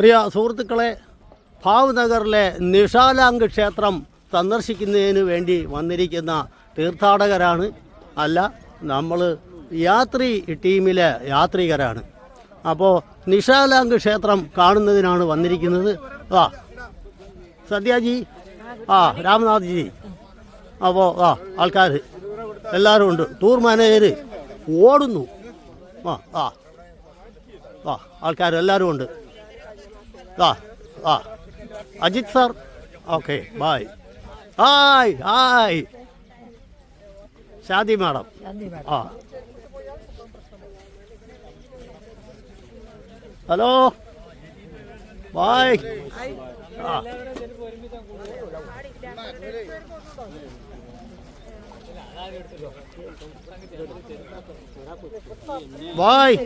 പ്രിയ സുഹൃത്തുക്കളെ ഭാവ്നഗറിലെ നിഷാലാങ്ക് ക്ഷേത്രം സന്ദർശിക്കുന്നതിന് വേണ്ടി വന്നിരിക്കുന്ന തീർത്ഥാടകരാണ്. അല്ല നമ്മൾ യാത്രി ടീമിലെ യാത്രികരാണ്. അപ്പോൾ നിഷാലാങ്ക് ക്ഷേത്രം കാണുന്നതിനാണ് വന്നിരിക്കുന്നത്. ആ സത്യാജി ആ രാമനാഥ് ജി അപ്പോൾ ആ ആൾക്കാർ എല്ലാവരും ഉണ്ട്. ടൂർ മാനേജർ ഓടുന്നു. ആ ആ ആ ആൾക്കാരെല്ലാവരും ഉണ്ട്. ആ ആ. Ajith sir. Okay bye hi hi Shadi madam. ആ. ഹലോ. ബായ് ആ. Bye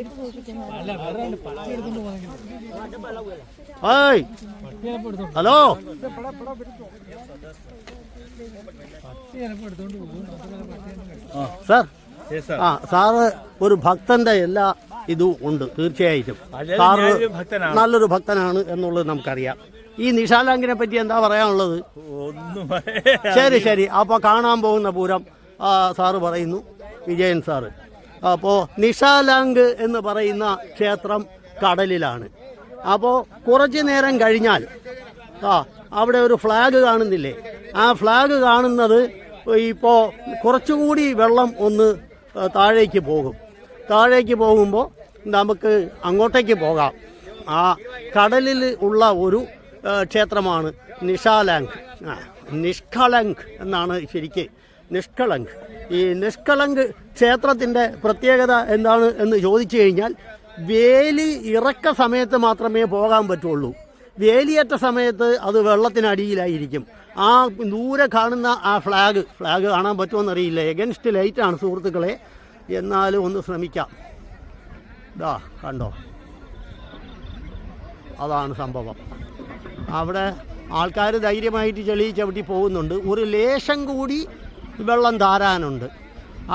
hello. സാർ. ആ സാറ് ഒരു ഭക്തന്റെ എല്ലാ ഇതും ഉണ്ട് തീർച്ചയായിട്ടും. സാറ്. നല്ലൊരു ഭക്തനാണ് എന്നുള്ളത് നമുക്കറിയാം. ഈ നിഷാലാങ്കിനെ പറ്റി എന്താ പറയാനുള്ളത്? ഒന്നും ശരി ശരി. അപ്പോൾ കാണാൻ പോകുന്ന പൂരം സാറ് പറയുന്നു. വിജയൻ സാറ്. അപ്പോൾ നിഷാലാങ്ക് എന്ന് പറയുന്ന ക്ഷേത്രം കടലിലാണ്. അപ്പോൾ കുറച്ച് നേരം കഴിഞ്ഞാൽ ആ അവിടെ ഒരു ഫ്ലാഗ് കാണുന്നില്ലേ? ആ ഫ്ലാഗ് കാണുന്നത് ഇപ്പോൾ കുറച്ചുകൂടി വെള്ളം ഒന്ന് താഴേക്ക് പോകും. താഴേക്ക് പോകുമ്പോൾ നമുക്ക് അങ്ങോട്ടേക്ക് പോകാം. ആ കടലിൽ ഉള്ള ഒരു ക്ഷേത്രമാണ് നിഷാലങ്ക്. ആ, നിഷ്കളങ്ക് എന്നാണ് ശരിക്ക്. നിഷ്കളങ്ക്. ഈ നിഷ്കളങ്ക് ക്ഷേത്രത്തിന്റെ പ്രത്യേകത എന്താണ് എന്ന് ചോദിച്ചു കഴിഞ്ഞാൽ വേലി ഇറക്ക സമയത്ത് മാത്രമേ പോകാൻ പറ്റുള്ളൂ. വേലിയേറ്റ സമയത്ത് അത് വെള്ളത്തിനടിയിലായിരിക്കും. ആ ദൂരെ കാണുന്ന ആ ഫ്ലാഗ് ഫ്ലാഗ് കാണാൻ പറ്റുമെന്നറിയില്ല. എഗൻസ്റ്റ് ലൈറ്റാണ് സുഹൃത്തുക്കളെ. എന്നാലും ഒന്ന് ശ്രമിക്കാം. ഇതാ കണ്ടോ? അതാണ് സംഭവം. അവിടെ ആൾക്കാർ ധൈര്യമായിട്ട് ചെളി ചവിട്ടി പോകുന്നുണ്ട്. ഒരു ലേശം കൂടി വെള്ളം താരാനുണ്ട്.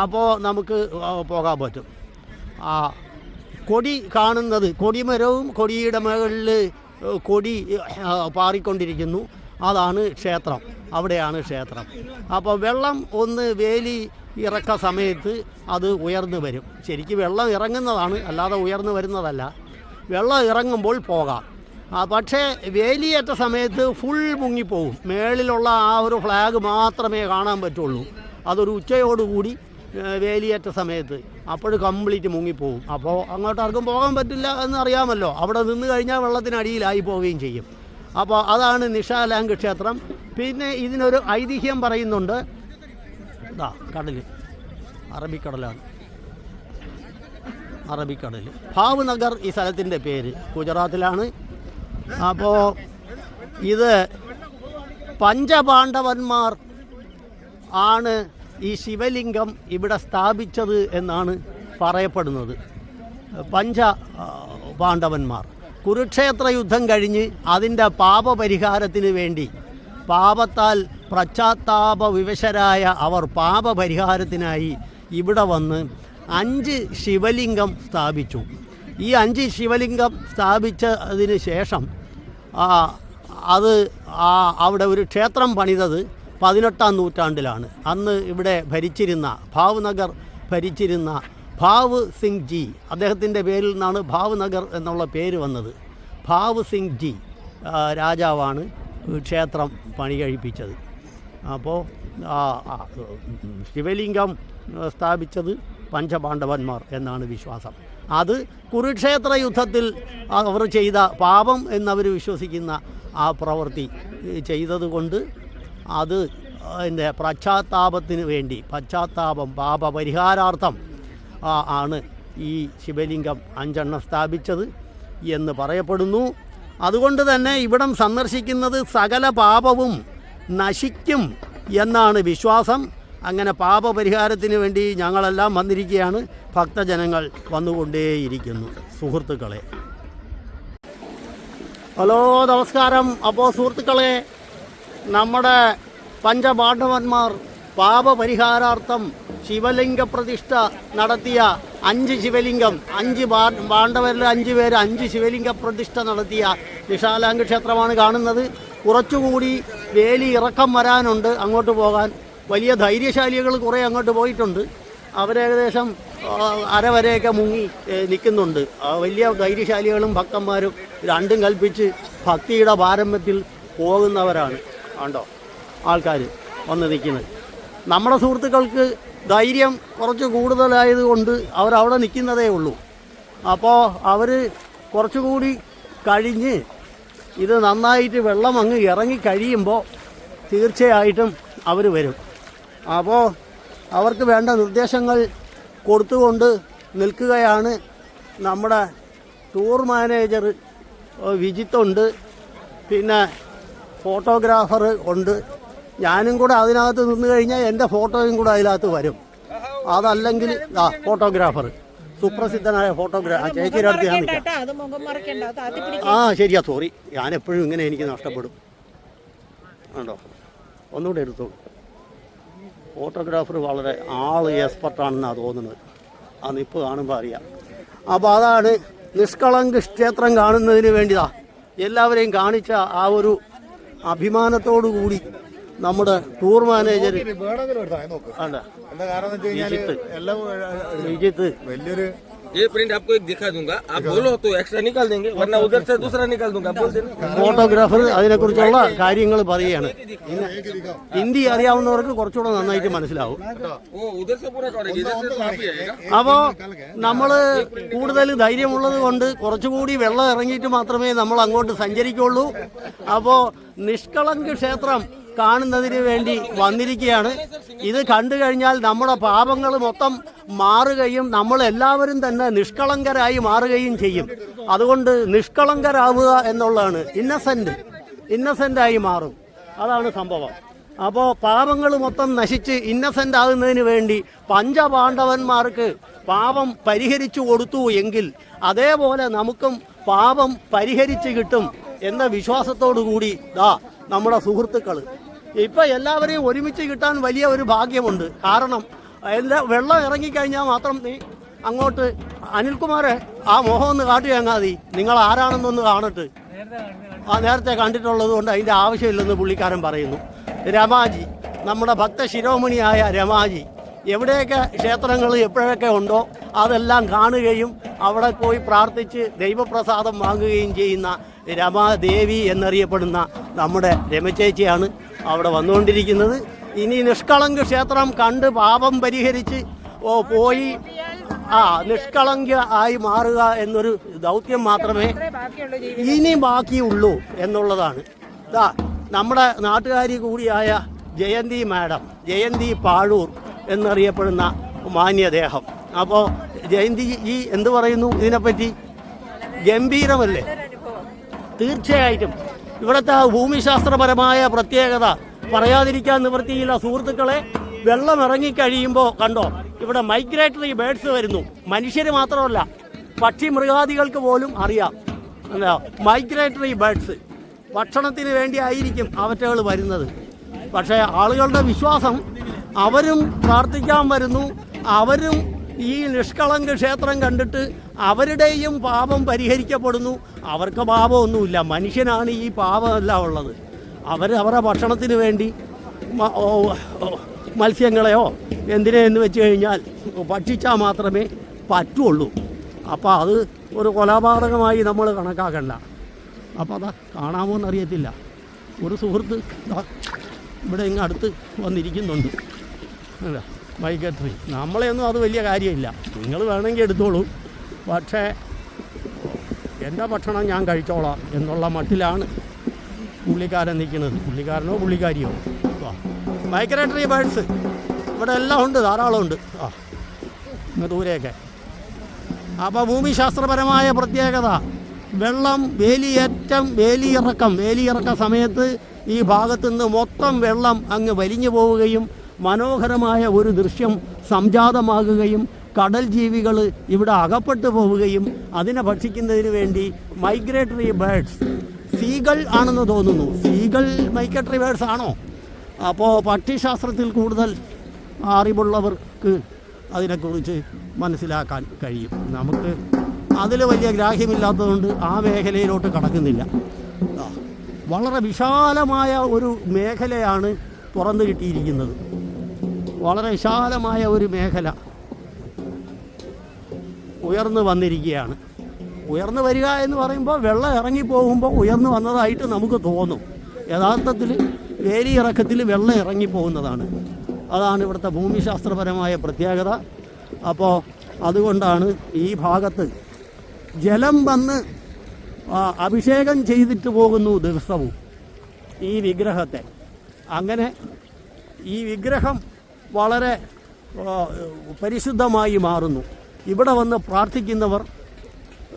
അപ്പോൾ നമുക്ക് പോകാൻ പറ്റും. ആ കൊടി കാണുന്നത് കൊടിമരവും കൊടിയുടെ മുകളിൽ കൊടി പാറിക്കൊണ്ടിരിക്കുന്നു. അതാണ് ക്ഷേത്രം. അവിടെയാണ് ക്ഷേത്രം. അപ്പോൾ വെള്ളം ഒന്ന് വേലി ഇറക്ക സമയത്ത് അത് ഉയർന്നു വരും. ശരിക്കും വെള്ളം ഇറങ്ങുന്നതാണ് അല്ലാതെ ഉയർന്നു വരുന്നതല്ല. വെള്ളം ഇറങ്ങുമ്പോൾ പോകാം. പക്ഷേ വേലിയേറ്റ സമയത്ത് ഫുൾ മുങ്ങിപ്പോവും. മേളിലുള്ള ആ ഒരു ഫ്ലാഗ് മാത്രമേ കാണാൻ പറ്റുള്ളൂ. അതൊരു ഉച്ചയോടുകൂടി വേലിയേറ്റ സമയത്ത്. അപ്പോൾ കംപ്ലീറ്റ് മുങ്ങിപ്പോവും. അപ്പോൾ അങ്ങോട്ട് ആർക്കും പോകാൻ പറ്റില്ല എന്നറിയാമല്ലോ അവിടെ നിന്ന് കഴിഞ്ഞാൽ വെള്ളത്തിനടിയിലായി പോവുകയും ചെയ്യും. അപ്പോൾ അതാണ് നിഷാലാങ്ക് ക്ഷേത്രം. പിന്നെ ഇതിനൊരു ഐതിഹ്യം പറയുന്നുണ്ട്. ഇതാ കടൽ അറബിക്കടലാണ്. അറബിക്കടൽ ഭാവ്നഗർ ഈ സ്ഥലത്തിന്റെ പേര്. ഗുജറാത്തിലാണ്. അപ്പോൾ ഇത് പഞ്ചപാണ്ഡവന്മാർ ആണ് ഈ ശിവലിംഗം ഇവിടെ സ്ഥാപിച്ചത് എന്നാണ് പറയപ്പെടുന്നത്. പഞ്ച പാണ്ഡവന്മാർ. കുരുക്ഷേത്ര യുദ്ധം കഴിഞ്ഞ് അതിന്റെ പാപപരിഹാരത്തിന് വേണ്ടി പാപത്താൽ പ്രശ്ചാത്താപ വിവശരായ അവർ പാപപരിഹാരത്തിനായി ഇവിടെ വന്ന് അഞ്ച് ശിവലിംഗം സ്ഥാപിച്ചു. ഈ അഞ്ച് ശിവലിംഗം സ്ഥാപിച്ചതിന് ശേഷം അത് ആ അവിടെ ഒരു ക്ഷേത്രം പണിതത് പതിനെട്ടാം നൂറ്റാണ്ടിലാണ്. അന്ന് ഇവിടെ ഭരിച്ചിരുന്ന ഭാവ്നഗർ ഭരിച്ചിരുന്ന ഭാവ് സിംഗ് ജി അദ്ദേഹത്തിന്റെ പേരിൽ നിന്നാണ് ഭാവ്നഗർ എന്നുള്ള പേര് വന്നത്. ഭാവ് സിംഗ് ജി രാജാവാണ് ക്ഷേത്രം പണി കഴിപ്പിച്ചത്. അപ്പോൾ ശിവലിംഗം സ്ഥാപിച്ചത് പഞ്ചപാണ്ഡവന്മാർ എന്നാണ് വിശ്വാസം. അത് കുരുക്ഷേത്ര യുദ്ധത്തിൽ അവർ ചെയ്ത പാപം എന്നവർ വിശ്വസിക്കുന്ന ആ പ്രവൃത്തി ചെയ്തതുകൊണ്ട് അത് എന്റെ പശ്ചാത്താപത്തിന് വേണ്ടി പശ്ചാത്താപം പാപപരിഹാരാർത്ഥം പരിഹാരാർത്ഥം ആണ് ഈ ശിവലിംഗം അഞ്ചെണ്ണം സ്ഥാപിച്ചത് എന്ന് പറയപ്പെടുന്നു. അതുകൊണ്ട് തന്നെ ഇവിടം സന്ദർശിക്കുന്നത് സകല പാപവും നശിക്കും എന്നാണ് വിശ്വാസം. അങ്ങനെ പാപപരിഹാരത്തിന് വേണ്ടി ഞങ്ങളെല്ലാം വന്നിരിക്കുകയാണ്. ഭക്തജനങ്ങൾ വന്നുകൊണ്ടേയിരിക്കുന്നു. സുഹൃത്തുക്കളെ. ഹലോ നമസ്കാരം. അപ്പോൾ സുഹൃത്തുക്കളെ നമ്മുടെ പഞ്ചപാണ്ഡവന്മാർ പാപപരിഹാരാർത്ഥം ശിവലിംഗ പ്രതിഷ്ഠ നടത്തിയ അഞ്ച് ശിവലിംഗം അഞ്ച് പാ- പാണ്ഡവരിൽ അഞ്ച് പേര് അഞ്ച് ശിവലിംഗ പ്രതിഷ്ഠ നടത്തിയ വിശാലാംഗ ക്ഷേത്രമാണ് കാണുന്നത്. കുറച്ചുകൂടി വേലി ഇറക്കം വരാനുണ്ട് അങ്ങോട്ട് പോകാൻ. വലിയ ധൈര്യശാലികൾ കുറേ അങ്ങോട്ട് പോയിട്ടുണ്ട്. അവരേകദേശം അരവരെയൊക്കെ മുങ്ങി നിൽക്കുന്നുണ്ട്. വലിയ ധൈര്യശാലികളും ഭക്തന്മാരും രണ്ടും കൽപ്പിച്ച് ഭക്തിയുടെ പാരമ്യത്തിൽ പോകുന്നവരാണ് ആണ്ടോ ആൾക്കാർ വന്ന് നിൽക്കുന്നത്. നമ്മുടെ സുഹൃത്തുക്കൾക്ക് ധൈര്യം കുറച്ച് കൂടുതലായതുകൊണ്ട് അവരവിടെ നിൽക്കുന്നതേ ഉള്ളൂ. അപ്പോൾ അവർ കുറച്ചുകൂടി കഴിഞ്ഞ് ഇത് നന്നായിട്ട് വെള്ളം അങ്ങ് ഇറങ്ങി കഴിയുമ്പോൾ തീർച്ചയായിട്ടും അവർ വരും. അപ്പോൾ അവർക്ക് വേണ്ട നിർദ്ദേശങ്ങൾ കൊടുത്തുകൊണ്ട് നിൽക്കുകയാണ് നമ്മുടെ ടൂർ മാനേജർ വിജിത്തുണ്ട് പിന്നെ ഫോട്ടോഗ്രാഫർ ഉണ്ട്. ഞാനും കൂടെ അതിനകത്ത് നിന്ന് കഴിഞ്ഞാൽ എന്റെ ഫോട്ടോയും കൂടെ അതിനകത്ത് വരും. അതല്ലെങ്കിൽ ആ ഫോട്ടോഗ്രാഫർ സുപ്രസിദ്ധനായ ഫോട്ടോഗ്രാഫർ ചേച്ചിയുടെ അടുത്ത് ഞാൻ നിൽക്കാം. ആ ശരിയാ സോറി ഞാൻ എപ്പോഴും ഇങ്ങനെ എനിക്ക് നഷ്ടപ്പെടും. ഉണ്ടോ ഒന്നുകൂടെ എടുത്തു ഫോട്ടോഗ്രാഫർ വളരെ ആൾ എക്സ്പെർട്ടാണെന്നാണ് തോന്നുന്നത്. ആ നിപ്പ് കാണുമ്പോൾ അറിയാം. അപ്പോൾ അതാണ് നിഷ്കളങ്ക ക്ഷേത്രം കാണുന്നതിന് വേണ്ടിതാ എല്ലാവരെയും കാണിച്ച ആ ഒരു അഭിമാനത്തോടു കൂടി നമ്മുടെ ടൂർ മാനേജർ അല്ല. എല്ലാം വിജിത്ത്. വലിയൊരു ये प्रिंट आपको एक दिखा दूंगा आप बोलो तो एक्स्ट्रा निकाल देंगे वरना उधर से दूसरा निकाल दूंगा बोल देना ഫോട്ടോഗ്രാഫർ അതിനെക്കുറിച്ചുള്ള കാര്യങ്ങൾ പറയുകയാണ് പിന്നെ ഹിന്ദി അറിയാവുന്നവർക്ക് കുറച്ചുകൂടെ നന്നായിട്ട് മനസ്സിലാവും वो उधर से पूरा करेंगे इधर से तो आप ही आएगा അപ്പോൾ നമ്മൾ കൂടുതൽ ധൈര്യമുള്ളത് കൊണ്ട് കുറച്ചുകൂടി വെള്ളം ഇറങ്ങിയിട്ട് മാത്രമേ നമ്മൾ അങ്ങോട്ട് സഞ്ചരിക്കുള്ളൂ അപ്പോൾ നിഷ്കളങ്ക് ക്ഷേത്രം കാണുന്നതിന് വേണ്ടി വന്നിരിക്കുകയാണ്. ഇത് കണ്ടു കഴിഞ്ഞാൽ നമ്മുടെ പാപങ്ങൾ മൊത്തം മാറുകയും നമ്മൾ എല്ലാവരും തന്നെ നിഷ്കളങ്കരായി മാറുകയും ചെയ്യും. അതുകൊണ്ട് നിഷ്കളങ്കരാവുക എന്നുള്ളതാണ്. ഇന്നസെന്റ് ഇന്നസെന്റായി മാറും. അതാണ് സംഭവം. അപ്പോൾ പാപങ്ങൾ മൊത്തം നശിച്ച് ഇന്നസെന്റ് ആകുന്നതിന് വേണ്ടി പഞ്ചപാണ്ഡവന്മാർക്ക് പാപം പരിഹരിച്ചു കൊടുത്തു എങ്കിൽ അതേപോലെ നമുക്കും പാപം പരിഹരിച്ച് കിട്ടും എന്ന വിശ്വാസത്തോടു കൂടി ദാ നമ്മുടെ സുഹൃത്തുക്കൾ ഇപ്പം എല്ലാവരെയും ഒരുമിച്ച് കിട്ടാൻ വലിയ ഒരു ഭാഗ്യമുണ്ട്. കാരണം എല്ലാ വെള്ളം ഇറങ്ങിക്കഴിഞ്ഞാൽ മാത്രം നീ അങ്ങോട്ട് അനിൽകുമാറെ ആ മോഹം ഒന്ന് കാട്ടി മതി. നിങ്ങൾ ആരാണെന്നൊന്ന് കാണട്ട്. ആ നേരത്തെ കണ്ടിട്ടുള്ളത് കൊണ്ട് അതിന്റെ ആവശ്യമില്ലെന്ന് പുള്ളിക്കാരൻ പറയുന്നു. രമാജി നമ്മുടെ ഭക്ത ശിരോമണിയായ രമാജി എവിടെയൊക്കെ ക്ഷേത്രങ്ങൾ എപ്പോഴൊക്കെ ഉണ്ടോ അതെല്ലാം കാണുകയും അവിടെ പോയി പ്രാർത്ഥിച്ച് ദൈവപ്രസാദം വാങ്ങുകയും ചെയ്യുന്ന രമാദേവി എന്നറിയപ്പെടുന്ന നമ്മുടെ രമചേച്ചിയാണ്. അവിടെ വന്നുകൊണ്ടിരിക്കുന്നത്. ഇനി നിഷ്കളങ്ക ക്ഷേത്രം കണ്ട് പാപം പരിഹരിച്ച് ഓ പോയി ആ നിഷ്കളങ്ക ആയി മാറുക എന്നൊരു ദൗത്യം മാത്രമേ ഇനി ബാക്കിയുള്ളൂ എന്നുള്ളതാണ്. ഇതാ നമ്മുടെ നാട്ടുകാരി കൂടിയായ ജയന്തി മാഡം ജയന്തി പാഴൂർ എന്നറിയപ്പെടുന്ന മാന്യദേഹം അപ്പോൾ ജയന്തി ഈ എന്ത് പറയുന്നു ഇതിനെപ്പറ്റി? ഗംഭീരമല്ലേ? തീർച്ചയായിട്ടും. ഇവിടുത്തെ ഭൂമിശാസ്ത്രപരമായ പ്രത്യേകത പറയാതിരിക്കാൻ നിവൃത്തിയില്ല സുഹൃത്തുക്കളെ വെള്ളം ഇറങ്ങിക്കഴിയുമ്പോൾ കണ്ടോ ഇവിടെ മൈഗ്രേറ്ററി ബേഡ്സ് വരുന്നു. മനുഷ്യർ മാത്രമല്ല പക്ഷി മൃഗാദികൾക്ക് പോലും അറിയാം. എന്താ മൈഗ്രേറ്ററി ബേഡ്സ് ഭക്ഷണത്തിന് വേണ്ടി ആയിരിക്കും അവറ്റകൾ വരുന്നത്. പക്ഷേ ആളുകളുടെ വിശ്വാസം അവരും പ്രാർത്ഥിക്കാൻ വരുന്നു അവരും ഈ നിഷ്കളങ്ക ക്ഷേത്രം കണ്ടിട്ട് അവരുടെയും പാപം പരിഹരിക്കപ്പെടുന്നു. അവർക്ക് പാപമൊന്നുമില്ല. മനുഷ്യനാണ് ഈ പാപമെല്ലാം ഉള്ളത്. അവർ അവരുടെ ഭക്ഷണത്തിന് വേണ്ടി മത്സ്യങ്ങളെയോ എന്തിനെന്ന് വെച്ച് കഴിഞ്ഞാൽ ഭക്ഷിച്ചാൽ മാത്രമേ പറ്റുള്ളൂ. അപ്പോൾ അത് ഒരു കൊലപാതകമായി നമ്മൾ കണക്കാക്കണ്ട. അപ്പോൾ അതാ കാണാമോ എന്നറിയത്തില്ല. ഒരു സുഹൃത്ത് ഇവിടെ ഇങ്ങ് അടുത്ത് വന്നിരിക്കുന്നുണ്ട്. മൈഗ്രേറ്ററി നമ്മളെയൊന്നും അത് വലിയ കാര്യമില്ല. നിങ്ങൾ വേണമെങ്കിൽ എടുത്തോളൂ. പക്ഷേ എന്റെ ഭക്ഷണം ഞാൻ കഴിച്ചോളാം എന്നുള്ള മട്ടിലാണ് പുള്ളിക്കാരൻ നിൽക്കുന്നത്. പുള്ളിക്കാരനോ പുള്ളിക്കാരിയോ? ആ. മൈഗ്രേറ്ററി ബേഡ്സ് ഇവിടെ എല്ലാം ഉണ്ട് ധാരാളം ഉണ്ട്. ആ. ഇങ്ങ് ദൂരെയൊക്കെ. അപ്പോൾ ഭൂമിശാസ്ത്രപരമായ പ്രത്യേകത വെള്ളം വേലിയേറ്റം വേലിയിറക്കം. വേലിയിറക്ക സമയത്ത് ഈ ഭാഗത്തുനിന്ന് മൊത്തം വെള്ളം അങ്ങ് വലിഞ്ഞു പോവുകയും മനോഹരമായ ഒരു ദൃശ്യം സംജാതമാകുകയും കടൽ ജീവികൾ ഇവിടെ അകപ്പെട്ടു പോവുകയും അതിനെ ഭക്ഷിക്കുന്നതിന് വേണ്ടി മൈഗ്രേറ്ററി ബേഡ്സ് സീകൾ ആണെന്ന് തോന്നുന്നു. സീകൾ മൈഗ്രേറ്ററി ബേഡ്സ് ആണോ? അപ്പോൾ പക്ഷിശാസ്ത്രത്തിൽ കൂടുതൽ അറിവുള്ളവർക്ക് അതിനെക്കുറിച്ച് മനസ്സിലാക്കാൻ കഴിയും. നമുക്ക് അതിൽ വലിയ ഗ്രാഹ്യമില്ലാത്തതുകൊണ്ട് ആ മേഖലയിലോട്ട് കടക്കുന്നില്ല. വളരെ വിശാലമായ ഒരു മേഖലയാണ് തുറന്നു കിട്ടിയിരിക്കുന്നത്. വളരെ വിശാലമായ ഒരു മേഖല. ഉയർന്നു വന്നിരിക്കുകയാണ്. ഉയർന്നു വരിക എന്ന് പറയുമ്പോൾ വെള്ളം ഇറങ്ങി പോകുമ്പോൾ ഉയർന്നു വന്നതായിട്ട് നമുക്ക് തോന്നും. യഥാർത്ഥത്തിൽ വേലിയിറക്കത്തിൽ വെള്ളം ഇറങ്ങി പോകുന്നതാണ്. അതാണ് ഇവിടുത്തെ ഭൂമിശാസ്ത്രപരമായ പ്രത്യേകത. അപ്പോൾ അതുകൊണ്ടാണ് ഈ ഭാഗത്ത് ജലം വന്ന് അഭിഷേകം ചെയ്തിട്ട് പോകുന്നു ദിവസവും ഈ വിഗ്രഹത്തെ. അങ്ങനെ ഈ വിഗ്രഹം വളരെ പരിശുദ്ധമായി മാറുന്നു. ഇവിടെ വന്ന് പ്രാർത്ഥിക്കുന്നവർ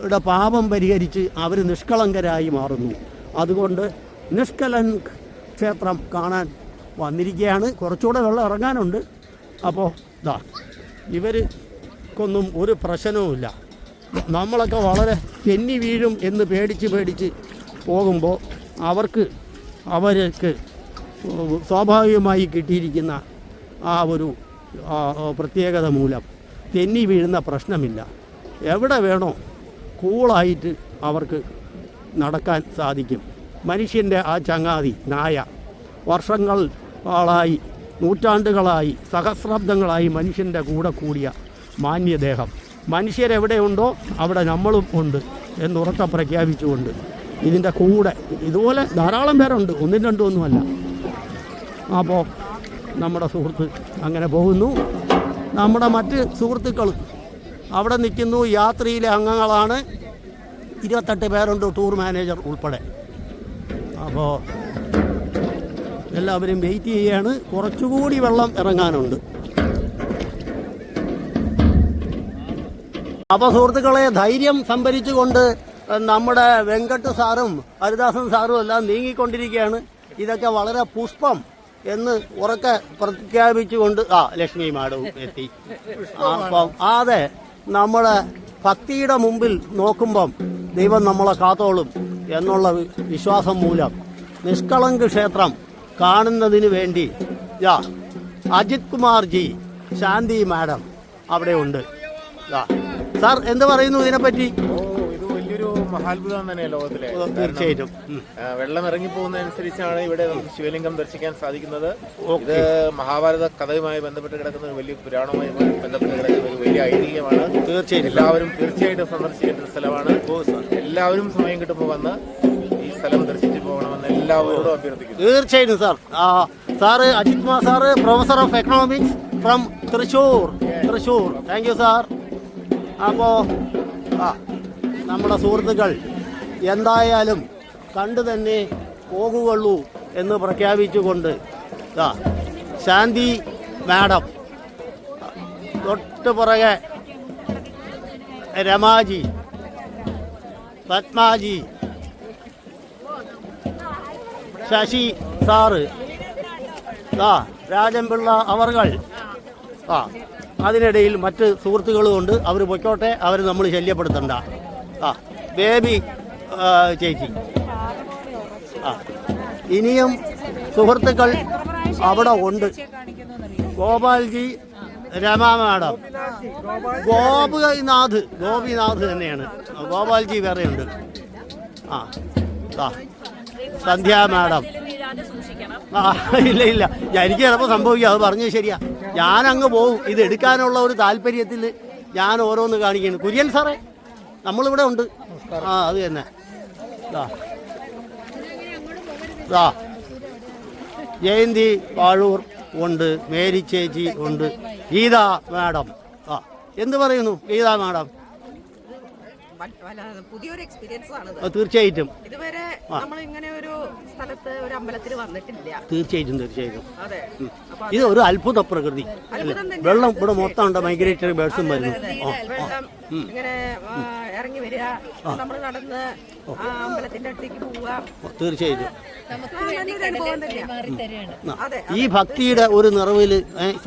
യുടെ പാപം പരിഹരിച്ച് അവർ നിഷ്കളങ്കരായി മാറുന്നു. അതുകൊണ്ട് നിഷ്കലൻ ക്ഷേത്രം കാണാൻ വന്നിരിക്കുകയാണ്. കുറച്ചുകൂടെ വെള്ളം ഇറങ്ങാനുണ്ട്. അപ്പോൾ ഇതാ ഇവർക്കൊന്നും ഒരു പ്രശ്നവുമില്ല നമ്മളൊക്കെ വളരെ തെന്നി വീഴും എന്ന് പേടിച്ച് പേടിച്ച് പോകുമ്പോൾ അവർക്ക് അവർക്ക് സ്വാഭാവികമായി കിട്ടിയിരിക്കുന്ന ആ ഒരു പ്രത്യേകത മൂലം തെന്നി വീഴുന്ന പ്രശ്നമില്ല. എവിടെ വേണോ കൂളായിട്ട് അവർക്ക് നടക്കാൻ സാധിക്കും. മനുഷ്യന്റെ ആ ചങ്ങാതി നായ വർഷങ്ങൾ ആളായി നൂറ്റാണ്ടുകളായി സഹസ്രാബ്ദങ്ങളായി മനുഷ്യന്റെ കൂടെ കൂടിയ മാന്യദേഹം. മനുഷ്യരെവിടെയുണ്ടോ അവിടെ നമ്മളും ഉണ്ട് എന്നുറക്കെ പ്രഖ്യാപിച്ചുകൊണ്ട് ഇതിന്റെ കൂടെ ഇതുപോലെ ധാരാളം പേരുണ്ട്. ഒന്നും രണ്ടും ഒന്നുമല്ല. അപ്പോൾ നമ്മുടെ സുഹൃത്ത് അങ്ങനെ പോകുന്നു. നമ്മുടെ മറ്റ് സുഹൃത്തുക്കൾ അവിടെ നിൽക്കുന്നു. യാത്രയിലെ അംഗങ്ങളാണ്. ഇരുപത്തെട്ട് പേരുണ്ട് ടൂർ മാനേജർ ഉൾപ്പെടെ. അപ്പോൾ എല്ലാവരും വെയിറ്റ് ചെയ്യാണ്. കുറച്ചുകൂടി വെള്ളം ഇറങ്ങാനുണ്ട്. അപ്പോൾ സുഹൃത്തുക്കളെ ധൈര്യം സംഭരിച്ചുകൊണ്ട് നമ്മുടെ വെങ്കട്ട് സാറും ഹരിദാസൻ സാറും എല്ലാം നീങ്ങിക്കൊണ്ടിരിക്കുകയാണ്. ഇതൊക്കെ വളരെ പുഷ്പം എന്ന് ഉറക്കെ പ്രഖ്യാപിച്ചുകൊണ്ട് ആ ലക്ഷ്മി മാഡവും എത്തി അപ്പം അതെ നമ്മളെ ഭക്തിയുടെ മുമ്പിൽ നോക്കുമ്പം ദൈവം നമ്മളെ കാത്തോളും എന്നുള്ള വിശ്വാസം മൂലം നിഷ്കളങ്ക് ക്ഷേത്രം കാണുന്നതിന് വേണ്ടി യാ അജിത് കുമാർ ജി ശാന്തി മാഡം അവിടെ ഉണ്ട്. സാർ എന്ത് പറയുന്നു ഇതിനെപ്പറ്റി മഹാത്ഭുതം തന്നെ ലോകത്തിലെ. തീർച്ചയായിട്ടും. വെള്ളം ഇറങ്ങി പോകുന്നതനുസരിച്ചാണ് ഇവിടെ നമുക്ക് ശിവലിംഗം ദർശിക്കാൻ സാധിക്കുന്നത്. ഇത് മഹാഭാരത കഥയുമായി ബന്ധപ്പെട്ട് കിടക്കുന്ന ഒരു വലിയ പുരാണവുമായി ബന്ധപ്പെട്ട് കിടക്കുന്ന ഒരു വലിയ ഐതിഹ്യമാണ്. തീർച്ചയായിട്ടും. എല്ലാവരും തീർച്ചയായിട്ടും സന്ദർശിക്കേണ്ട ഒരു സ്ഥലമാണ് എല്ലാവരും സമയം കിട്ടുമ്പോൾ വന്ന് ഈ സ്ഥലം ദർശിച്ചു പോകണമെന്ന് എല്ലാവരോടും അഭ്യർത്ഥിക്കുന്നു. തീർച്ചയായിട്ടും sir. Sir Ajith Kumar sir professor of economics from Thrissur. Thrissur. Thank you sir. അപ്പോൾ ആ നമ്മുടെ സുഹൃത്തുക്കൾ എന്തായാലും കണ്ടു തന്നെ പോകുകയുള്ളൂ എന്ന് പ്രഖ്യാപിച്ചുകൊണ്ട് ശാന്തി മാഡം. തൊട്ട് പുറകെ രമാജി പത്മാജി ശശി സാറ് ആ രാജൻപിള്ള അവർകൾ. ആ അതിനിടയിൽ മറ്റ് സുഹൃത്തുക്കളും ഉണ്ട് അവർ പൊയ്ക്കോട്ടെ അവർ നമ്മൾ ശല്യപ്പെടുത്തണ്ട. ആ ബേബി ചേച്ചി. ആ ഇനിയും സുഹൃത്തുക്കൾ അവിടെ ഉണ്ട്. ഗോപാൽജി രമ മാഡം. ഗോപിനാഥ് ഗോപിനാഥ് തന്നെയാണ്. ഗോപാൽജി വേറെയുണ്ട് ആ ആ സന്ധ്യ മാഡം. ആ ഇല്ല ഇല്ല. എനിക്ക് ചിലപ്പോൾ സംഭവിക്കും. അത് പറഞ്ഞു ശരിയാ. ഞാൻ അങ്ങ് പോകും ഇത് എടുക്കാനുള്ള ഒരു താല്പര്യത്തിൽ ഞാൻ ഓരോന്ന് കാണിക്കുന്നു. കുര്യൻ സാറേ. നമ്മളിവിടെ ഉണ്ട്. ആ അത് തന്നെ. ജയന്തി വാഴൂർ ഉണ്ട് മേരി ചേച്ചി ഉണ്ട്. ഗീത മാഡം. ആ എന്ത് പറയുന്നു? ഗീത മാഡം. പുതിയൊരു എക്സ്പീരിയൻസ് ആണ് തീർച്ചയായിട്ടും. ഇതുവരെ നമ്മൾ ഇങ്ങനെ ഒരു സ്ഥലത്ത് ഒരു അമ്പലത്തിൽ വന്നിട്ടില്ല. തീർച്ചയായിട്ടും തീർച്ചയായിട്ടും. അതെ. ഇത് ഒരു അത്ഭുത പ്രകൃതി. വെള്ളം ഇവിടെ മൊത്തം ഉണ്ട്? മൈഗ്രേറ്ററി ബേഴ്സും വരുന്നു ഇങ്ങനെ ഇറങ്ങി വരിക. നമ്മൾ നടന്ന് ആ അമ്പലത്തിന്റെ അടുത്തേക്ക് പോവുക. തീർച്ചയായിട്ടും. ഈ ഭക്തിയുടെ ഒരു നിറവിൽ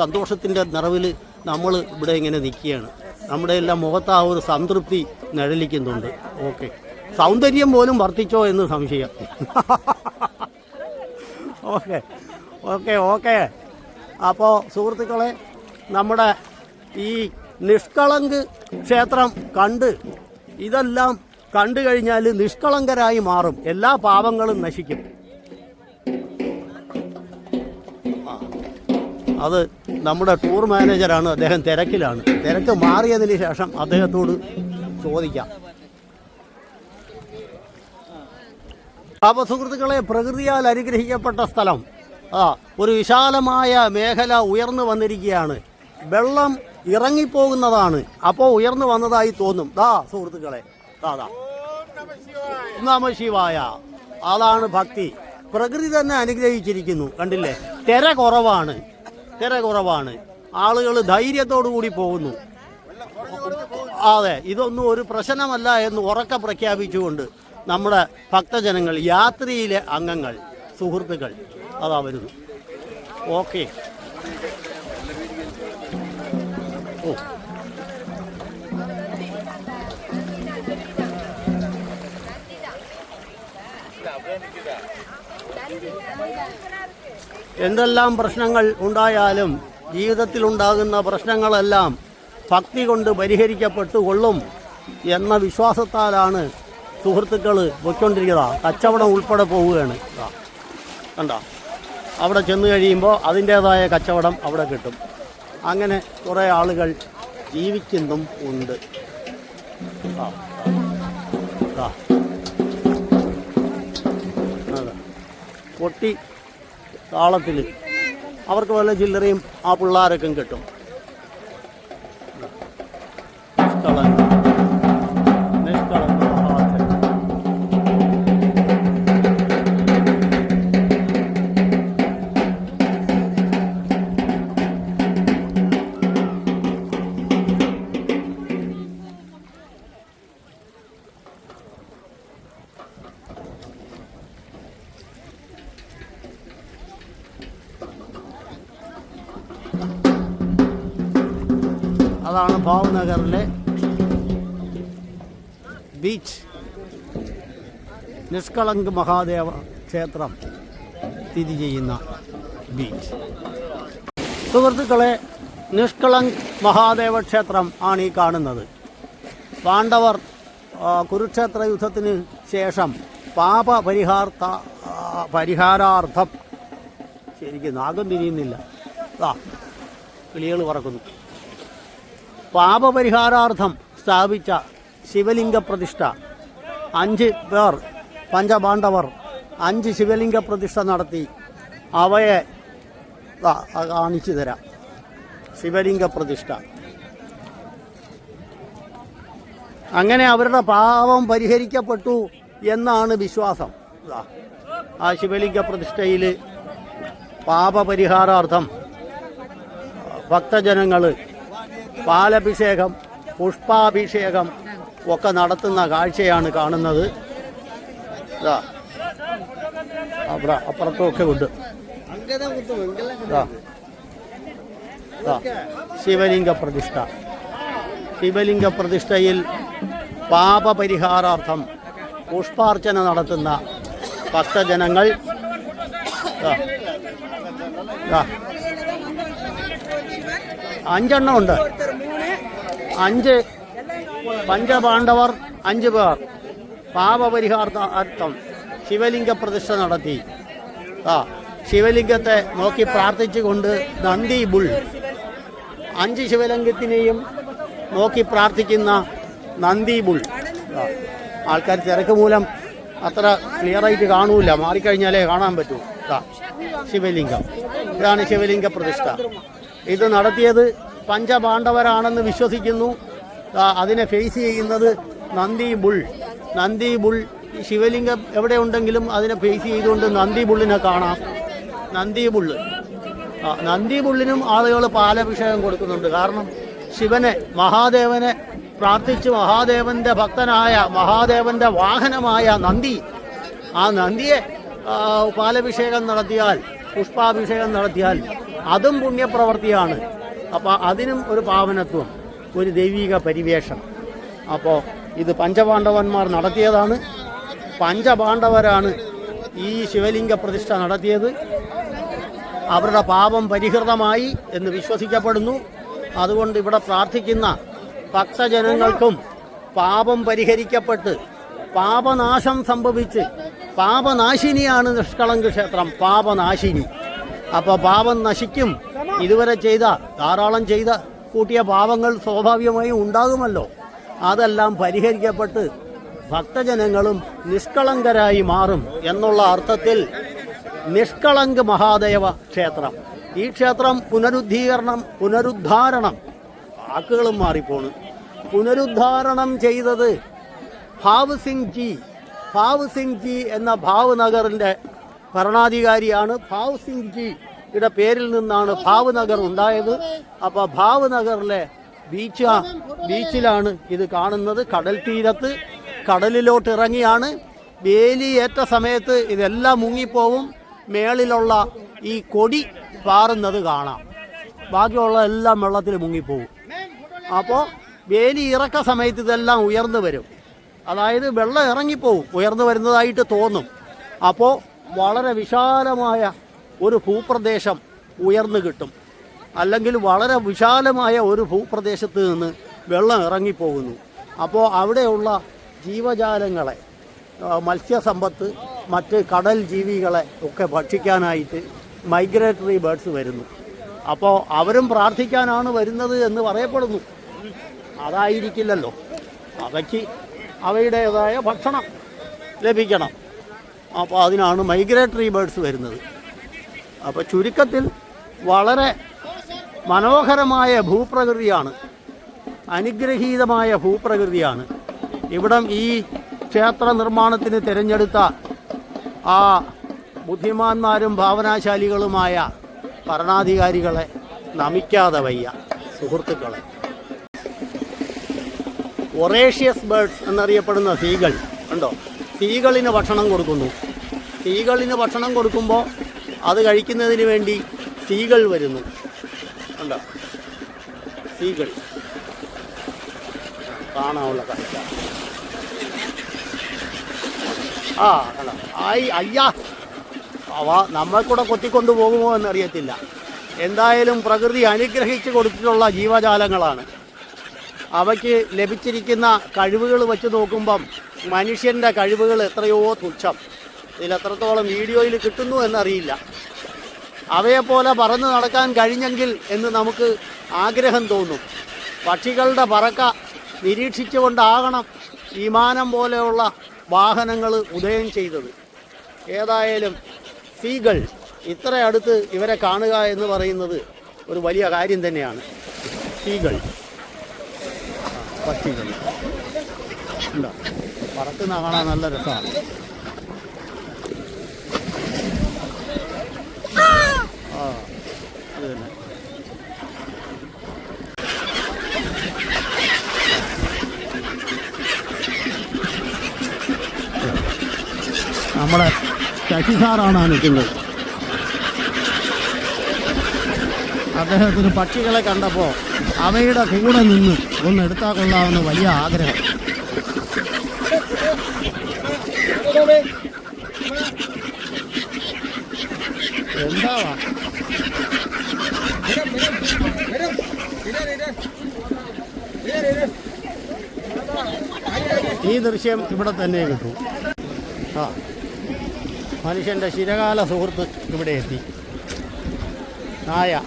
സന്തോഷത്തിന്റെ നിറവിൽ നമ്മൾ ഇവിടെ ഇങ്ങനെ നിൽക്കുകയാണ്. നമ്മുടെ എല്ലാം മുഖത്ത് ആ ഒരു സംതൃപ്തി നിഴലിക്കുന്നുണ്ട്. ഓക്കെ. സൗന്ദര്യം പോലും വർദ്ധിച്ചോ എന്ന് സംശയം. ഓക്കെ. Okay okay. അപ്പോൾ സുഹൃത്തുക്കളെ നമ്മുടെ ഈ നിഷ്കളങ്ക് ക്ഷേത്രം കണ്ട് ഇതെല്ലാം കണ്ടു കഴിഞ്ഞാൽ നിഷ്കളങ്കരായി മാറും. എല്ലാ പാപങ്ങളും നശിക്കും. അത് നമ്മുടെ ടൂർ മാനേജറാണ് അദ്ദേഹം തിരക്കിലാണ്. തിരക്ക് മാറിയതിന് ശേഷം അദ്ദേഹത്തോട് ചോദിക്കാം. അപ്പൊ സുഹൃത്തുക്കളെ പ്രകൃതിയാൽ അനുഗ്രഹിക്കപ്പെട്ട സ്ഥലം. ആ ഒരു വിശാലമായ മേഖല ഉയർന്നു വന്നിരിക്കുകയാണ്. വെള്ളം ഇറങ്ങിപ്പോകുന്നതാണ്. അപ്പോൾ ഉയർന്നു വന്നതായി തോന്നും. ദാ സുഹൃത്തുക്കളെ ദാ ദാ. നമ ശിവായ. അതാണ് ഭക്തി. പ്രകൃതി തന്നെ അനുഗ്രഹിച്ചിരിക്കുന്നു. കണ്ടില്ലേ? തിര കുറവാണ്. തിര കുറവാണ് ആളുകൾ ധൈര്യത്തോടു കൂടി പോകുന്നു. അതെ ഇതൊന്നും ഒരു പ്രശ്നമല്ല എന്ന് ഉറക്കെ പ്രഖ്യാപിച്ചുകൊണ്ട് നമ്മുടെ ഭക്തജനങ്ങൾ യാത്രയിലെ അംഗങ്ങൾ സുഹൃത്തുക്കൾ അതാ വരുന്നു. ഓക്കെ. ഓ. എന്തെല്ലാം പ്രശ്നങ്ങൾ ഉണ്ടായാലും ജീവിതത്തിൽ ഉണ്ടാകുന്ന പ്രശ്നങ്ങളെല്ലാം ഭക്തി കൊണ്ട് പരിഹരിക്കപ്പെട്ടു കൊള്ളും എന്ന വിശ്വാസത്താലാണ് സുഹൃത്തുക്കൾ പൊയ്ക്കൊണ്ടിരിക്കുക കച്ചവടം ഉൾപ്പെടെ പോവുകയാണ്. കണ്ട? അവിടെ ചെന്ന് കഴിയുമ്പോൾ അതിന്റേതായ കച്ചവടം അവിടെ കിട്ടും. അങ്ങനെ കുറേ ആളുകൾ ജീവിക്കുന്നും ഉണ്ട്. പൊട്ടി താളത്തിൽ അവർക്ക് വല്ല ചില്ലറയും ആ പിള്ളേരൊക്കെ കിട്ടും. നിഷ്കളങ്ക നിഷ്കളങ്ക് മഹാദേവ ക്ഷേത്രം സ്ഥിതി ചെയ്യുന്ന ബീച്ച് സുഹൃത്തുക്കളെ നിഷ്കളങ്ക് മഹാദേവ ക്ഷേത്രം ആണ് ഈ കാണുന്നത്. പാണ്ഡവർ കുരുക്ഷേത്ര യുദ്ധത്തിന് ശേഷം പാപ പരിഹാർത്ഥ പരിഹാരാർത്ഥം ശരിക്കും നാഗം തിരിയുന്നില്ല. ആ കിളികൾ പറക്കുന്നു. പാപപരിഹാരാർത്ഥം സ്ഥാപിച്ച ശിവലിംഗ പ്രതിഷ്ഠ. അഞ്ച് പേർ പഞ്ചപാണ്ഡവർ അഞ്ച് ശിവലിംഗ പ്രതിഷ്ഠ നടത്തി അവയെ കാണിച്ചു തരാം. ശിവലിംഗ പ്രതിഷ്ഠ. അങ്ങനെ അവരുടെ പാപം പരിഹരിക്കപ്പെട്ടു എന്നാണ് വിശ്വാസം. ആ ശിവലിംഗ പ്രതിഷ്ഠയിൽ പാപപരിഹാരാർത്ഥം ഭക്തജനങ്ങൾ പാലഭിഷേകം പുഷ്പാഭിഷേകം ഒക്കെ നടത്തുന്ന കാഴ്ചയാണ് കാണുന്നത്. ഇതാ. അപ്പുറത്തും ഒക്കെ ഉണ്ട്. ശിവലിംഗ പ്രതിഷ്ഠ. ശിവലിംഗ പ്രതിഷ്ഠയിൽ പാപപരിഹാരാർത്ഥം പുഷ്പാർച്ചന നടത്തുന്ന ഭക്തജനങ്ങൾ. അഞ്ചെണ്ണം ഉണ്ട്. അഞ്ച് പഞ്ചപാണ്ഡവർ അഞ്ച് പേർ. പാപപരിഹാരാർത്ഥം ശിവലിംഗ പ്രതിഷ്ഠ നടത്തി. ആ ശിവലിംഗത്തെ നോക്കി പ്രാർത്ഥിച്ചുകൊണ്ട് നന്ദി ബുൾ. അഞ്ച് ശിവലിംഗത്തിനെയും നോക്കി പ്രാർത്ഥിക്കുന്ന നന്ദി ബുൾ. ആൾക്കാർ തിരക്ക് മൂലം അത്ര ക്ലിയറായിട്ട് കാണൂല. മാറിക്കഴിഞ്ഞാലേ കാണാൻ പറ്റൂ. ഇതാ ശിവലിംഗം. ഇതാണ് ശിവലിംഗ പ്രതിഷ്ഠ. ഇത് നടത്തിയത് പഞ്ചപാണ്ഡവരാണെന്ന് വിശ്വസിക്കുന്നു. അതിനെ ഫേസ് ചെയ്യുന്നത് നന്ദി ബുൾ. നന്ദി ബുൾ ശിവലിംഗം എവിടെ ഉണ്ടെങ്കിലും അതിനെ ഫേസ് ചെയ്തുകൊണ്ട് നന്ദി ബുള്ളിനെ കാണാം. നന്ദി ബുള്ള് ആ, നന്ദി ബുള്ളിനും ആളുകൾ പാലഭിഷേകം കൊടുക്കുന്നുണ്ട്. കാരണം ശിവനെ മഹാദേവനെ പ്രാർത്ഥിച്ച് മഹാദേവന്റെ ഭക്തനായ മഹാദേവന്റെ വാഹനമായ നന്ദി. ആ നന്ദിയെ പാലഭിഷേകം നടത്തിയാൽ പുഷ്പാഭിഷേകം നടത്തിയാൽ അതും പുണ്യപ്രവർത്തിയാണ്. അപ്പോൾ അതിനും ഒരു പാവനത്വം ഒരു ദൈവിക പരിവേഷം. അപ്പോൾ ഇത് പഞ്ചപാണ്ഡവന്മാർ നടത്തിയതാണ്. പഞ്ചപാണ്ഡവരാണ് ഈ ശിവലിംഗ പ്രതിഷ്ഠ നടത്തിയത്. അവരുടെ പാപം പരിഹൃതമായി എന്ന് വിശ്വസിക്കപ്പെടുന്നു. അതുകൊണ്ട് ഇവിടെ പ്രാർത്ഥിക്കുന്ന ഭക്തജനങ്ങൾക്കും പാപം പരിഹരിക്കപ്പെട്ട് പാപനാശം സംഭവിച്ച് പാപനാശിനിയാണ് നിഷ്കളങ്ക് ക്ഷേത്രം പാപനാശിനി. അപ്പോൾ പാപം നശിക്കും. ഇതുവരെ ചെയ്ത ധാരാളം ചെയ്ത കൂട്ടിയ പാപങ്ങൾ സ്വാഭാവികമായും ഉണ്ടാകുമല്ലോ. അതെല്ലാം പരിഹരിക്കപ്പെട്ട് ഭക്തജനങ്ങളും നിഷ്കളങ്കരായി മാറും എന്നുള്ള അർത്ഥത്തിൽ നിഷ്കളങ്ക് മഹാദേവ ക്ഷേത്രം. ഈ ക്ഷേത്രം പുനരുദ്ധീകരണം പുനരുദ്ധാരണം. വാക്കുകളും മാറിപ്പോണ്. പുനരുദ്ധാരണം ചെയ്തത് ഭാവ് സിംഗ് ജി. ഭാവ് സിംഗ് ജി എന്ന ഭാവ് നഗറിന്റെ ഭരണാധികാരിയാണ്. ഭാവ് സിംഗ് ജിയുടെ പേരിൽ നിന്നാണ് ഭാവ് നഗർ ഉണ്ടായത്. അപ്പോൾ ഭാവ് നഗറിലെ ബീച്ച് ബീച്ചിലാണ് ഇത് കാണുന്നത്. കടൽ തീരത്ത് കടലിലോട്ട് ഇറങ്ങിയാണ്. വേലിയേറ്റ സമയത്ത് ഇതെല്ലാം മുങ്ങിപ്പോവും. മേളിലുള്ള ഈ കൊടി പാറുന്നത് കാണാം. ബാക്കിയുള്ള എല്ലാം വെള്ളത്തിൽ മുങ്ങിപ്പോവും. അപ്പോൾ വേലി ഇറക്ക സമയത്ത് ഇതെല്ലാം ഉയർന്നു വരും. അതായത് വെള്ളം ഇറങ്ങിപ്പോവും. ഉയർന്നു വരുന്നതായിട്ട് തോന്നും. അപ്പോൾ വളരെ വിശാലമായ ഒരു ഭൂപ്രദേശം ഉയർന്നു കിട്ടും. അല്ലെങ്കിൽ വളരെ വിശാലമായ ഒരു ഭൂപ്രദേശത്ത് നിന്ന് വെള്ളം ഇറങ്ങിപ്പോകുന്നു. അപ്പോൾ അവിടെയുള്ള ജീവജാലങ്ങളെ മത്സ്യസമ്പത്ത് മറ്റ് കടൽ ജീവികളെ ഒക്കെ ഭക്ഷിക്കാനായിട്ട് മൈഗ്രേറ്ററി ബേഡ്സ് വരുന്നു. അപ്പോൾ അവരും പ്രാർത്ഥിക്കാനാണ് വരുന്നത് എന്ന് പറയപ്പെടുന്നു. അതായിരിക്കില്ലല്ലോ. അവയ്ക്ക് അവയുടേതായ ഭക്ഷണം ലഭിക്കണം. അപ്പോൾ അതിനാണ് മൈഗ്രേറ്ററി ബേഡ്സ് വരുന്നത്. അപ്പോൾ ചുരുക്കത്തിൽ വളരെ മനോഹരമായ ഭൂപ്രകൃതിയാണ്. അനുഗ്രഹീതമായ ഭൂപ്രകൃതിയാണ്. ഇവിടം ഈ ക്ഷേത്ര നിർമ്മാണത്തിന് തിരഞ്ഞെടുത്ത ആ ബുദ്ധിമാന്മാരും ഭാവനാശാലികളുമായ ഭരണാധികാരികളെ നമിക്കാതെ വയ്യ സുഹൃത്തുക്കളെ. ഒറേഷ്യസ് ബേർഡ്സ് എന്നറിയപ്പെടുന്ന സീകൾ ഉണ്ടോ? സീകളിന് ഭക്ഷണം കൊടുക്കുന്നു. സീകളിന് ഭക്ഷണം കൊടുക്കുമ്പോൾ അത് കഴിക്കുന്നതിന് വേണ്ടി സീകൾ വരുന്നു. ഉണ്ടോ സീകൾ കാണാനുള്ള കാഴ്ച ആ കണ്ടോ? ആയി അയ്യാ! അവ നമ്മൾ കൂടെ കൊത്തിക്കൊണ്ടു പോകുമോ എന്നറിയത്തില്ല. എന്തായാലും പ്രകൃതി അനുഗ്രഹിച്ച് കൊടുത്തിട്ടുള്ള ജീവജാലങ്ങളാണ്. അവയ്ക്ക് ലഭിച്ചിരിക്കുന്ന കഴിവുകൾ വെച്ച് നോക്കുമ്പം മനുഷ്യന്റെ കഴിവുകൾ എത്രയോ തുച്ഛം. ഇതിൽ എത്രത്തോളം വീഡിയോയിൽ കിട്ടുന്നു എന്നറിയില്ല. അവയെപ്പോലെ പറന്ന് നടക്കാൻ കഴിഞ്ഞെങ്കിൽ എന്ന് നമുക്ക് ആഗ്രഹം തോന്നും. പക്ഷികളുടെ പറക്ക നിരീക്ഷിച്ചുകൊണ്ടാകണം വിമാനം പോലെയുള്ള വാഹനങ്ങൾ ഉദയം ചെയ്തത്. ഏതായാലും സീകൾ ഇത്ര അടുത്ത് ഇവരെ കാണുക എന്ന് പറയുന്നത് ഒരു വലിയ കാര്യം തന്നെയാണ്. സീകൾ പക്ഷികൾ. പറക്കുന്ന കാണാൻ നല്ല രസമാണ് ആ അത് തന്നെ. നമ്മുടെ ശശി സാറാണ് നിൽക്കുന്നത് അദ്ദേഹത്തിന് പക്ഷികളെ കണ്ടപ്പോൾ അവയുടെ കൂടെ നിന്ന് ഒന്ന് എടുത്താൽ കൊള്ളാവുന്ന വലിയ ആഗ്രഹം. എന്താവാ ഈ ദൃശ്യം ഇവിടെ തന്നെ കിട്ടും. ആ. മനുഷ്യന്റെ ശിരകാല സുഹൃത്ത് ഇവിടെ എത്തി. നായ.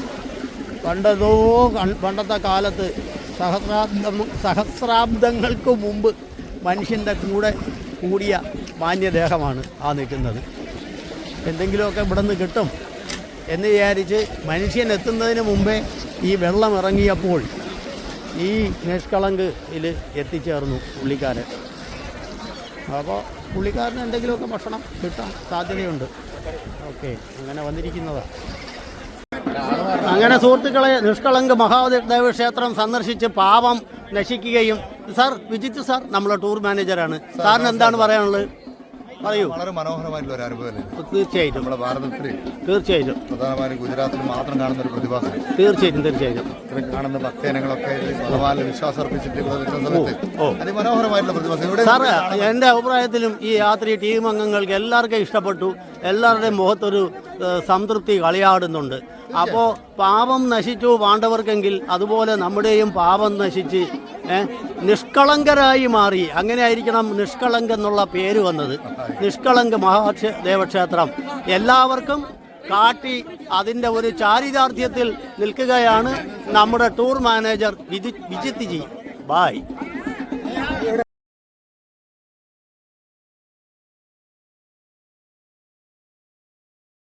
പണ്ടതോ പണ്ടത്തെ കാലത്ത് സഹസ്രാബ്ദം സഹസ്രാബ്ദങ്ങൾക്ക് മുമ്പ് മനുഷ്യന്റെ കൂടെ കൂടിയ മാന്യദേഹമാണ് ആ നിൽക്കുന്നത്. എന്തെങ്കിലുമൊക്കെ ഇവിടെ നിന്ന് കിട്ടും എന്ന് വിചാരിച്ച് മനുഷ്യൻ എത്തുന്നതിന് മുമ്പേ ഈ വെള്ളം ഇറങ്ങിയപ്പോൾ ഈ നിഷ്കളങ്ക് ഇതിൽ എത്തിച്ചേർന്നു പുള്ളിക്കാരൻ. അപ്പോൾ പുള്ളിക്കാരന് എന്തെങ്കിലുമൊക്കെ ഭക്ഷണം കിട്ടാൻ സാധ്യതയുണ്ട്. ഓക്കെ അങ്ങനെ വന്നിരിക്കുന്നതാണ് അങ്ങനെ സുഹൃത്തുക്കളെ നിഷ്കളങ്ക് മഹാദേവ ക്ഷേത്രം സന്ദർശിച്ച് പാപം നശിക്കുകയും സാർ വിജിത്ത് സാർ നമ്മളെ ടൂർ മാനേജറാണ് സാറിന് എന്താണ് പറയാനുള്ളത്? പറയൂ. വളരെ മനോഹരമായിട്ടുള്ള ഒരു അനുഭവമല്ലേ? തീർച്ചയായിട്ടും. നമ്മുടെ ഭാരതത്തിൽ തീർച്ചയായിട്ടും. പ്രധാനമായും ഗുജറാത്തിൽ മാത്രം കാണുന്ന ഒരു പ്രതിഭാസം. തീർച്ചയായിട്ടും തീർച്ചയായിട്ടും. ഇവിടെ കാണുന്ന ഭക്തജനങ്ങളൊക്കെ ഭഗവാനിൽ വിശ്വാസം അർപ്പിച്ചിട്ട് ഇവിടെ വരുന്ന സമയത്ത് അതിമനോഹരമായിട്ടുള്ള പ്രതിഭാസം. ഇവിടെ സാറ് എന്റെ അഭിപ്രായത്തിലും ഈ യാത്രി ടീം അംഗങ്ങൾക്ക് എല്ലാവർക്കും ഇഷ്ടപ്പെട്ടു. എല്ലാവരുടെയും മുഖത്തൊരു സംതൃപ്തി കളിയാടുന്നുണ്ട്. അപ്പോൾ പാപം നശിച്ചു പാണ്ഡവർക്കെങ്കിൽ അതുപോലെ നമ്മുടെയും പാപം നശിച്ച് നിഷ്കളങ്കരായി മാറി. അങ്ങനെ ആയിരിക്കണം നിഷ്കളങ്ക് എന്നുള്ള പേര് വന്നത്. നിഷ്കളങ്ക് മഹാക്ഷ ദേവക്ഷേത്രം. എല്ലാവർക്കും കാട്ടി അതിന്റെ ഒരു ചാരിതാർത്ഥ്യത്തിൽ നിൽക്കുകയാണ് നമ്മുടെ tour manager Viji Vijith ji. Bye